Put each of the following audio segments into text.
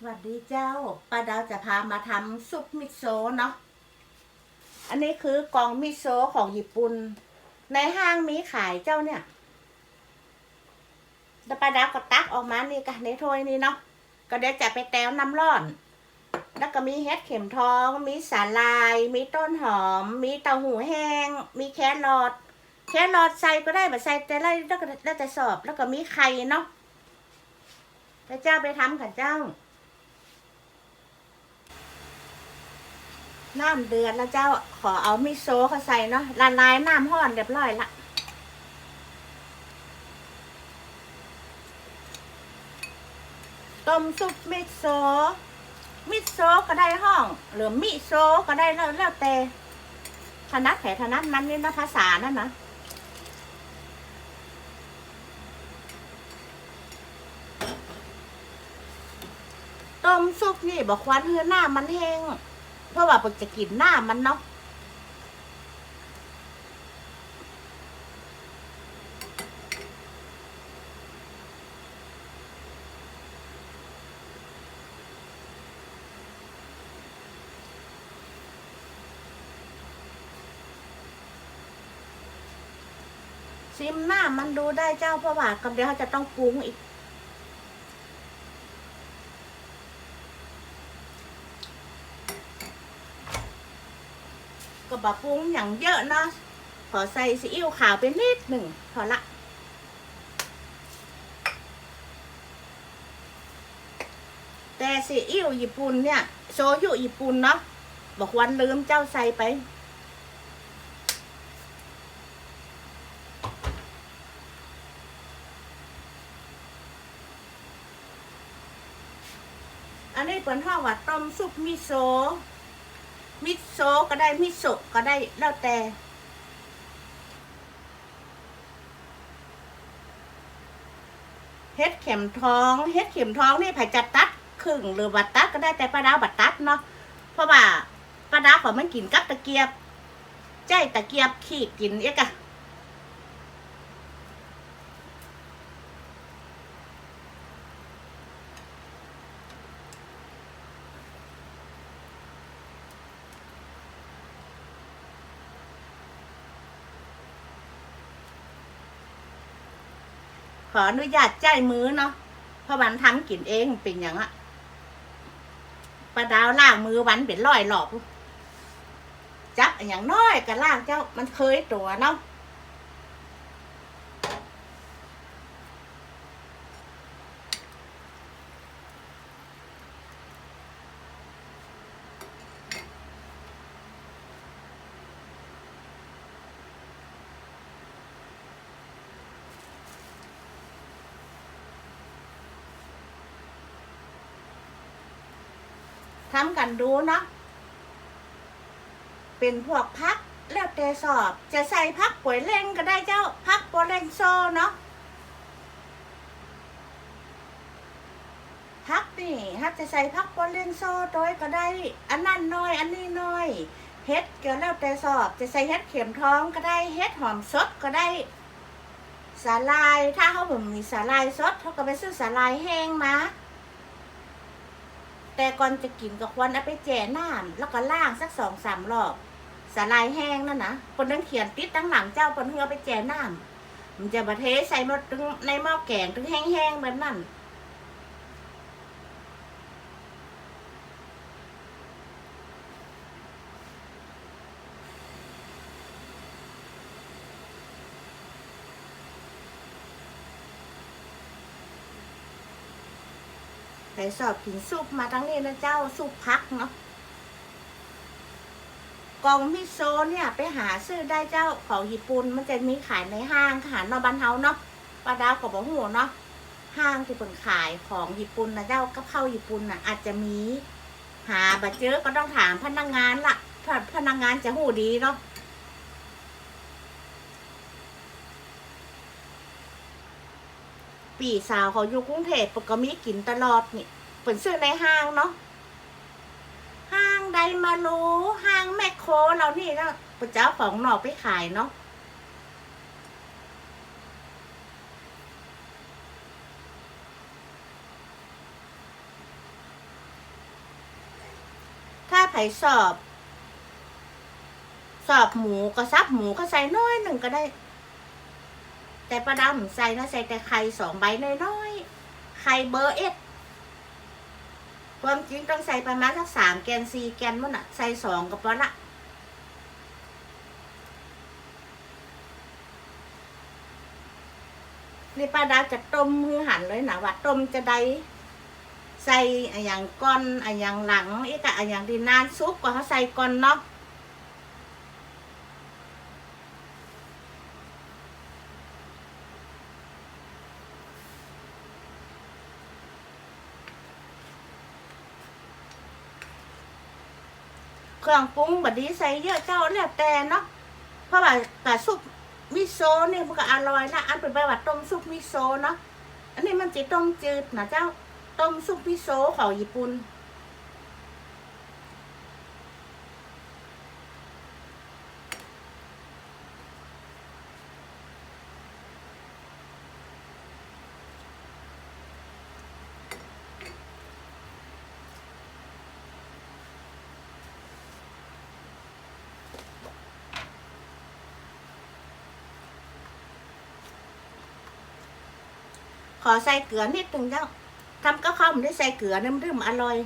สวัสดีเจ้าป้าดาวจะพามาทำซุปมิโซะเนาะอันนี้คือกล่องมิโซะของญี่ปุ่น ในห้างมีขายเจ้าเนี่ยแล้วป้าดาวก็ตักออกมานี่กันในถ้วยนี่เนาะก็เดี๋ยวจะไปแต้วน้ำร้อน แล้วก็มีเห็ดเข็มทอง มีสาลาย มีต้นหอม มีเต้าหู้แห้ง มีแครอทแครอทใส่ก็ได้แบบใส่แต่ละแล้วก็แล้วแต่สอบ แล้วก็มีไข่เนาะพระเจ้าไปทำค่ะเจ้า น้ำเดือดแล้วเจ้าขอเอามิโซะเขาใส่เนาะละลายน้ำห้อนเรียบร้อยละต้มซุปมิโซะมิโซะก็ได้ห้อง หรือมิโซะก็ได้แล้วแล้วแต่ถนัดแผถนัดมันนี่นะภาษานั่นนะต้มซุปนี่บอกควันเฮือหน้ามันแห้ง ราะว่าเปิกจะกินหน้ามันเนาะซิมหน้ามันดูได้เจ้าเพราะว่ากับเดี๋ยวเขาจะต้องปรุงอีก บะปรุงอย่างเยอะเนาะขอใส่ซีอิ๊วขาวไปนิดหนึ่งพอละแต่ซีอิ๊วญี่ปุ่นเนี่ยโชยุญี่ปุ่นเนาะบอกวันลืมเจ้าใส่ไป อันนี้เป็นห้องว่าต้มซุปมิโซะ มิโซะก็ได้มิโซะก็ได้แล้วแต่เฮ็ดเข็มทองเฮ็ดเข็มทองนี่ไผจะตัดครึ่งหรือบัดตัดก็ได้แต่ป้าดาวบัดตัดเนาะเพราะว่าป้าดาวเขามันกินกับตะเกียบใจตะเกียบขีดกินเอ๊ะกะ ขออนุญาตใจายมือเนาะเพราะวันทำกินเองเป็นอย่างอะปลาดาวล่างมือวันเป็นร้อยหลอกจับอย่างน้อยก็ล่างเจ้ามันเคยตัวเนาะ ทำกันดูเนาะเป็นพวกพักแล้วแต่สอบ จะใส่พักป่วยเล่งก็ได้เจ้าพักโปรเลนโซเนาะพักนี่ถ้าจะใส่พักโปรเลนโซโดยก็ได้ อันนั้นน้อย อันนี้น้อยเฮ็ดก็แล้วแต่สอบ จะใส่เฮ็ดเข็มทองก็ได้เฮ็ดหอมสดก็ได้สาลายถ้าเขาบ่มีสาลายสดเขาก็ไปซื้อสาลายแห้งมา แต่ก่อนจะกินก็ควรเอาไปแจ่น้ำแล้วก็ล่างสักสองสามรอบสาลายแห้งนั่นนะคนนั้นเขียนติดตั้งหลังเจ้าคนเพื่อไปแจ่น้ำมันจะมาเทใส่หมดถึงในหม้อแกงถึงแห้งๆแบบนั้น รสอบกินซุปมาทั้งนี้นะเจ้าซุปพักเนาะกองมิโซเนี่ยไปหาซื้อได้เจ้าของญี่ปุ่นมันจะมีขายในห้างขายนอกบ้านเฮาเนาะปลาดาวกับบอกหัวเนาะห้างที่เป็นขายของญี่ปุ่นนะเจ้ากับข้าวญี่ปุ่นน่ะ อาจจะมี หาบัเจอก็ต้องถามพนักงานละพนพนักงานจะหูดีเนาะ ปีสาวเขาอยู่กรุงเทพก็มีกินตลอดนี่เปิ่นซื้อในห้างเนาะห้างไดมารูห้างแมคโครเรานี่นะพระเจ้าของหนอกไปขายเนาะถ้าไผ่สอบ สอบหมูก็ซับหมูก็ใส่น้อยหนึ่งก็ได้ แต่ประดำใส่นะใส่แต่ไข่สองใบน้อยๆไข่เบอร์เอ็ดความจริงต้องใส่ประมาณสักสามแกนสี่แกนมันอะใส่สองก็พอละนี่ป้าดาวจะต้มมือหันเลยนะว่าต้มจะได้ใส่อะอย่างก้อนอะอย่างหลังอีกอะอะอย่างดีนานซุปก็เขาใส่ก้อนเนาะ เครื่องปรุงแบบนี้ใส่เยอะเจ้าแล้วแต่เนาะเพราะว่ากะซุปมิโซะนี่ยมันก็อร่อยนะอันเป็นใบบว่าต้มซุปมิโซะเนาะอันนี้มันจะต้มจืดนะเจ้าต้มซุปมิโซะของญี่ปุ่น อใส่เกลือนิดนึงเจ้าทำกับข้าวมันได้ใส่เกลือน้ำดื่มอร่อย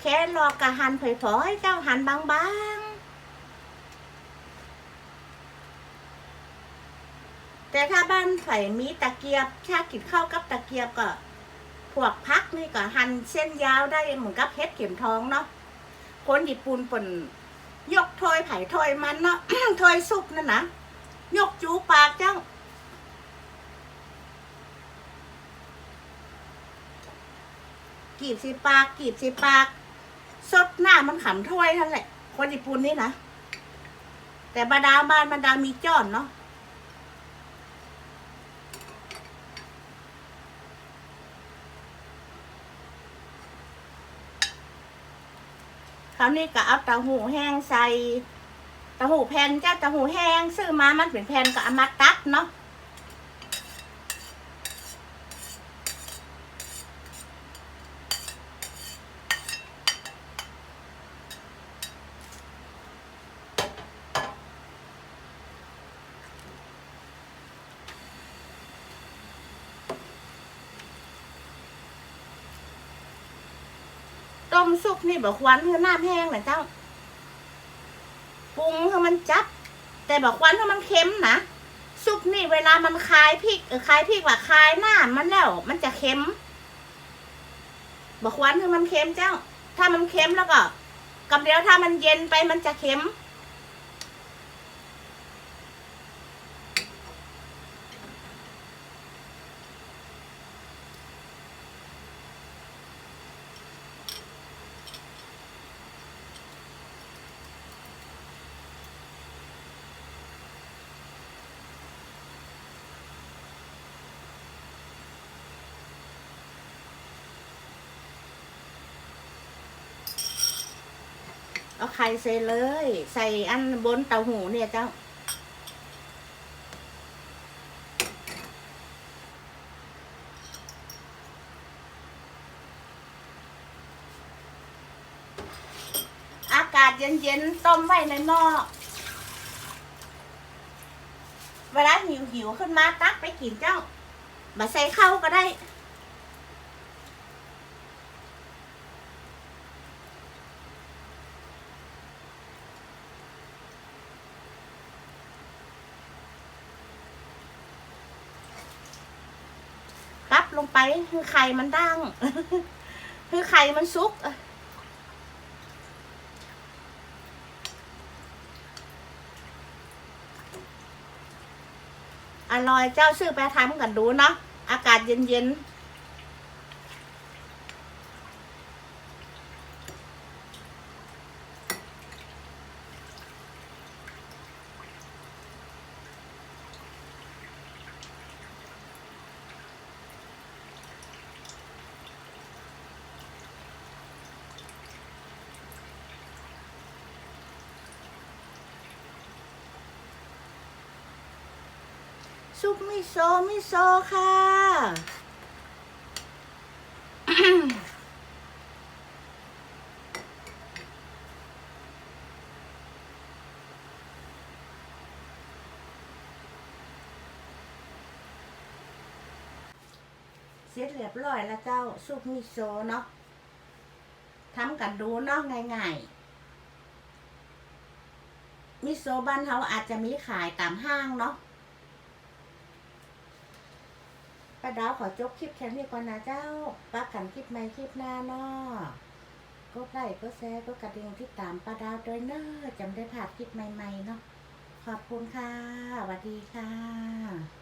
แค่รอกะหั่นเผยพอให้เจ้าหั่นบางๆ แต่ถ้าบ้านไผ่มีตะเกียบชากินข้าวกับตะเกียบก็พวกพักนี่ก็หั่นเส้นยาวได้เหมือนกับเฮ็ดเข็มทองเนาะคนญี่ปุ่นป่นยกถ้วยไผ่ถ้วยมันเนาะถ้วยซุปนั่นนะยกจูปากเจ้ากีบสิปากกีบสิปาก สดหน้ามันขำถ้วยนั่นแหละ คนญี่ปุ่นนี่นะ แต่บาดาบ้านบาดามีจ้อนเนาะคราวนี้ก็เอาเต้าหู้แห้งใส่เต้าหู้แผ่นจ้าเต้าหู้แห้ง ซื้อมามันเป็นแผ่นก็เอามาตัดเนาะ ต้มซุปนี่บอกควันคือน้ำแห้งนะเจ้าปรุงคือมันจับ แต่บอกควันคือมันเค็มนะซุปนี่เวลามันคายพริกเออคายพริกว่าคายน้ามันแล้ว มันจะเค็มบอกควันคือมันเค็มเจ้า ถ้ามันเค็มแล้วก็กับเดี๋ยวถ้ามันเย็นไปมันจะเค็ม เอาไข่ใส่เลย ใส่อันบนเตาหูเนี่ยเจ้า อากาศเย็นๆ ต้มไว้ในหม้อ เวลาหิวหิวๆขึ้นมาตักไปกินเจ้า มาใส่ข้าวก็ได้ ลงไปคือไข่มันดังคือไข่มันซุกอร่อยเจ้าซื้อไปทำกันดูเนาะอากาศเย็นๆ ซุปมิโซมิโซค่ะ เสร็จเรียบร้อยแล้วเจ้าซุปมิโซเนาะทำกันดูเนาะง่ายๆมิโซบ้านเขาอาจจะมีขายตามห้างเนาะ ป้าดาวขอจบคลิปแค่นี้ก่อนนะเจ้าป้ากันคลิปใหม่คลิปหน้าเนาะกดไลค์กดแชร์กดกระดิ่งที่ตามป้าดาวด้วยเนอะจำได้ผ่านคลิปใหม่ๆเนาะขอบคุณค่ะสวัสดีค่ะ